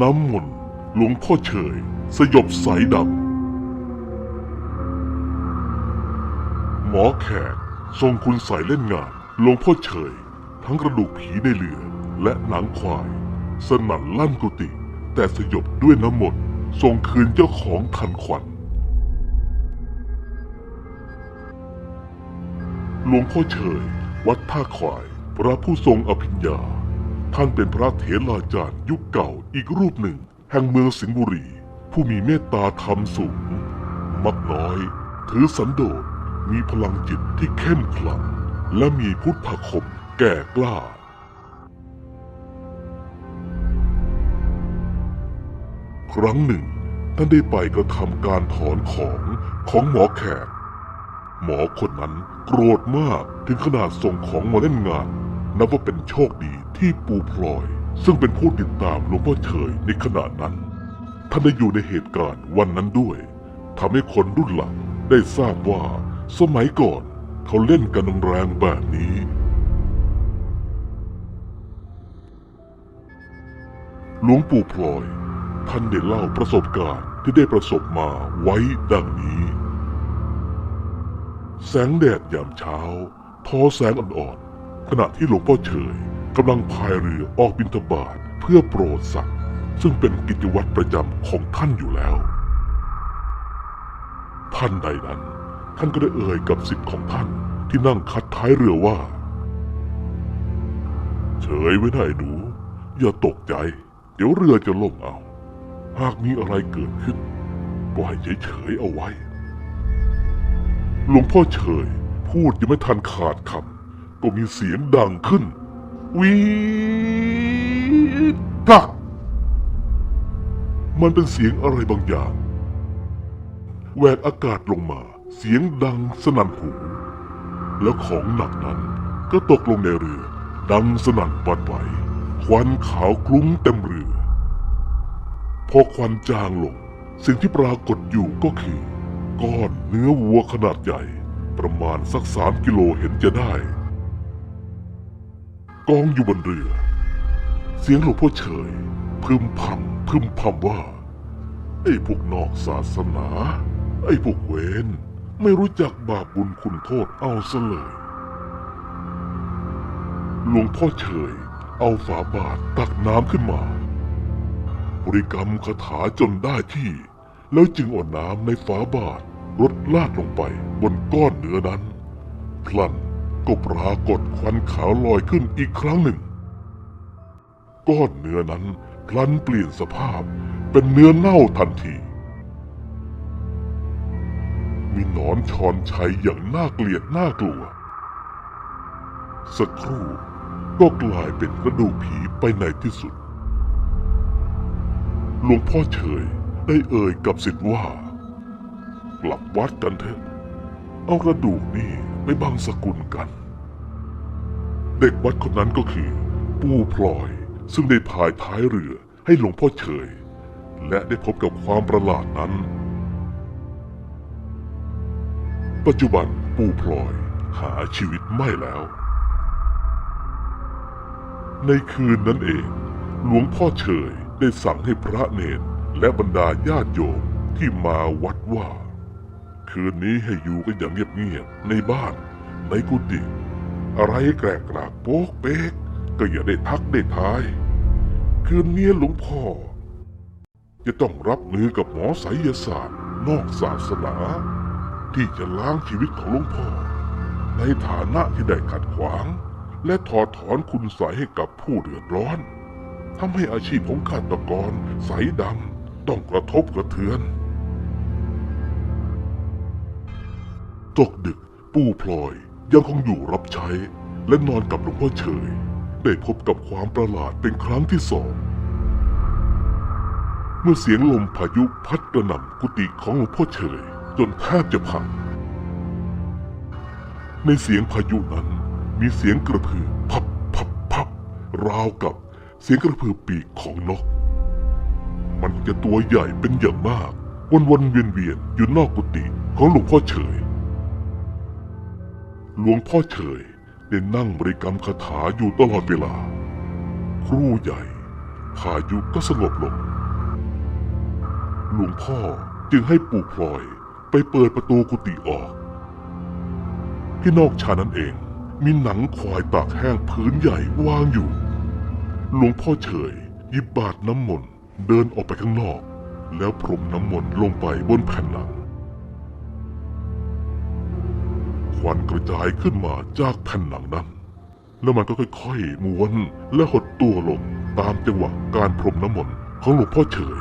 น้ำมนต์หลวงพ่อเฉย สยบสายดำหมอแขกทรงคุณใส่เล่นงานหลวงพ่อเฉย ทั้งกระดูกผีในเรือและหนังควาย สนั่นลั่นกุฏิแต่สยบด้วยน้ำมนต์ส่งคืนเจ้าของทันขวัญหลวงพ่อเฉย วัดท่าควาย พระผู้ทรงอภิญญา ท่านเป็นพระเถราจารย์ยุคเก่าอีกรูปหนึ่ง แห่งเมืองสิงห์บุรี ผู้มีเมตตาธรรมสูง มักน้อย ถือสันโดษมีพลังจิตที่เข้มขลัง และมีพุทธคมแก่กล้า ครั้งหนึ่ง ท่านได้ไปกระทำการถอนของของหมอแขก หมอคนนั้นโกรธมากถึงขนาดส่งของมาเล่นงาน นับว่าเป็นโชคดี ที่ปูพลอย ซึ่งเป็นผู้ติดตามหลวงพ่อเฉยในขณะนั้น ท่านได้อยู่ในเหตุการณ์วันนั้นด้วยทำให้คนรุ่นหลังได้ทราบว่า สมัยก่อนเขาเล่นกันแรงแบบนี้ หลวงปู่พลอย ท่านได้เล่าประสบการณ์ที่ได้ประสบมาไว้ดังนี้ แสงแดดยามเช้า ทอแสงอ่อนๆขณะที่หลวงพ่อเฉย กำลังพายเรือออกบินทบาทเพื่อโปรดสัตว์ซึ่งเป็นกิจวัตรประจำของท่านอยู่แล้ว ท่านใดนั้น ท่านก็ได้เอ่ยกับสิทธิ์ของท่านที่นั่งคัดท้ายเรือว่า เฉยไว้ได้หนู อย่าตกใจ เดี๋ยวเรือจะล่มเอา หากมีอะไรเกิดขึ้นปล่อยเฉยๆเอาไว้ หลวงพ่อเฉยพูดยังไม่ทันขาดคำก็มีเสียงดังขึ้น วีดดักมันเป็นเสียงอะไรบางอย่างแหวกอากาศลงมา เสียงดังสนั่นหู แล้วของหนักนั้นก็ตกลงในเรือ ดังสนั่นหวันไหวควันขาวคลุ้งเต็มเรือ พอควันจางลง สิ่งที่ปรากฏอยู่ก็คือ ก้อนเนื้อวัวขนาดใหญ่ ประมาณสักสามกิโลเห็นจะได้ กองอยู่บนเรือ เสียงหลวงพ่อเฉยพึมพำพึมพำว่า ไอ้พวกนอกศาสนา ไอ้พวกเวนไม่รู้จักบาปบุญคุณโทษเอาซะเลยหลวงพ่อเฉยเอาฝาบาทตักน้ำขึ้นมา บริกรรมคาถาจนได้ที่ แล้วจึงเอาน้ำในฝาบาทรดลาดลงไปบนก้อนเนื้อนั้น พลัน ก็ปรากฏควันขาวลอยขึ้นอีกครั้งหนึ่ง ก้อนเนื้อนั้นพลันเปลี่ยนสภาพเป็นเนื้อเน่าทันที มีหนอนชอนชัยอย่างน่าเกลียดน่ากลัว สักครู่ก็กลายเป็นกระดูกผีไปในที่สุด หลวงพ่อเฉยได้เอ่ยกับสิทธิ์ว่า กลับวัดกันเถอะ เอากระดูกนี่ไปบังสกุลกัน เด็กวัดคนนั้นก็คือ ปู่พลอย ซึ่งได้พายท้ายเรือให้หลวงพ่อเฉย และได้พบกับความประหลาดนั้น ปัจจุบันปู่พลอยหาชีวิตไม่แล้ว ในคืนนั้นเอง หลวงพ่อเฉยได้สั่งให้พระเนรและบรรดาญาติโยมที่มาวัดว่า คืนนี้ให้อยู่กันอย่างเงียบๆในบ้านในกุฏิ อะไรแกรกกรากโป๊กเป๊ก ก็อย่าได้ทักได้ทาย คืนนี้หลวงพ่อ จะต้องรับมือกับหมอไสยศาสตร์ นอกศาสนา ที่จะล้างชีวิตของหลวงพ่อ ในฐานะที่ได้ขัดขวาง และถอดถอนคุณใสยให้กับผู้เดือดร้อนทำให้อาชีพของฆาตกรใสยดำต้องกระทบกระเทือน ตกดึกปู่พลอย ยังคงอยู่รับใช้และนอนกับหลวงพ่อเฉย ได้พบกับความประหลาดเป็นครั้งที่สอง เมื่อเสียงลมพายุพัดกระหน่ำกุฏิของหลวงพ่อเฉย จนแทบจะพัง ในเสียงพายุนั้นมีเสียงกระพือพับพับพับราวกับเสียงกระพือปีกของนก มันจะตัวใหญ่เป็นอย่างมาก วนวนเวียนเวียนอยู่นอกกุฏิของหลวงพ่อเฉย หลวงพ่อเฉยได้นั่งบริกรรมคาถาอยู่ตลอดเวลา ครูใหญ่พายุก็สงบลง หลวงพ่อจึงให้ปู่พลอยไปเปิดประตูกุฏิออก ที่นอกชานั้นเองมีหนังควายตากแห้งพื้นใหญ่วางอยู่ หลวงพ่อเฉยหยิบบาทน้ำมนต์เดินออกไปข้างนอก แล้วพรมน้ำมนต์ลงไปบนแผ่นหนัง ควันกระจายขึ้นมาจากแผ่นหนังนั้น แล้วมันก็ค่อยๆม้วนและหดตัวลงตามจังหวะการพรมน้ำมนต์ของหลวงพ่อเฉย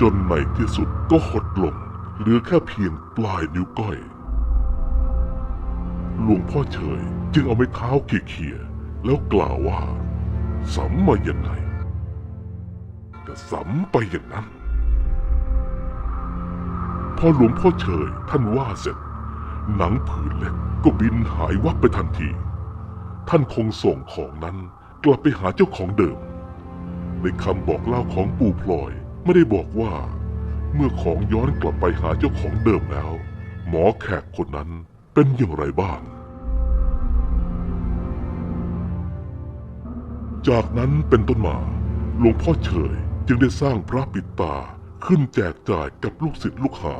จนในที่สุดก็หดลงเหลือแค่เพียงปลายนิ้วก้อย หลวงพ่อเฉยจึงเอาไม้เท้าเขี่ยๆแล้วกล่าวว่าสัมมายังไงก็สัมไปอย่างนั้น พอหลวงพ่อเฉยท่านว่าเสร็จ หนังผืนเล็กก็บินหายวับไปทันที ท่านคงส่งของนั้นกลับไปหาเจ้าของเดิม ในคำบอกเล่าของปู่พลอยไม่ได้บอกว่า เมื่อของย้อนกลับไปหาเจ้าของเดิมแล้ว หมอแขกคนนั้นเป็นอย่างไรบ้าง จากนั้นเป็นต้นมาหลวงพ่อเฉยจึงได้สร้างพระปิดตาขึ้นแจกจ่ายกับลูกศิษย์ลูกหา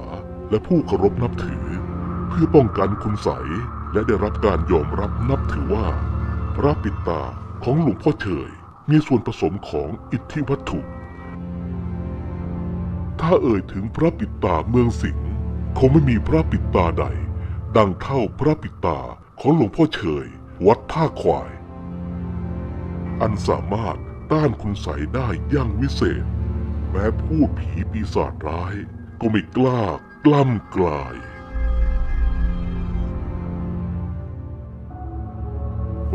และผู้เคารพนับถือ เพื่อป้องกันคุณใสและได้รับการยอมรับนับถือว่า พระปิดตาของหลวงพ่อเฉยมีส่วนผสมของอิทธิวัตถุ ถ้าเอ่ยถึงพระปิดตาเมืองสิงห์คงไม่มีพระปิดตาใด ดังเท่าพระปิดตาของหลวงพ่อเฉยวัดท่าควาย อันสามารถต้านคุณใสได้อย่างวิเศษ แม้พูดผีปีศาจร้าย ก็ไม่กล้ากล้ำกลาย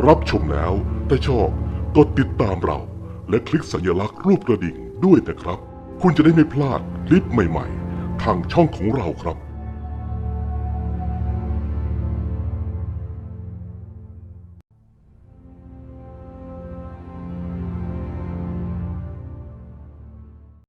รับชมแล้วถ้าชอบกดติดตามเรา และคลิกสัญลักษณ์รูปกระดิ่งด้วยนะครับ คุณจะได้ไม่พลาดคลิปใหม่ๆ ทางช่องของเราครับ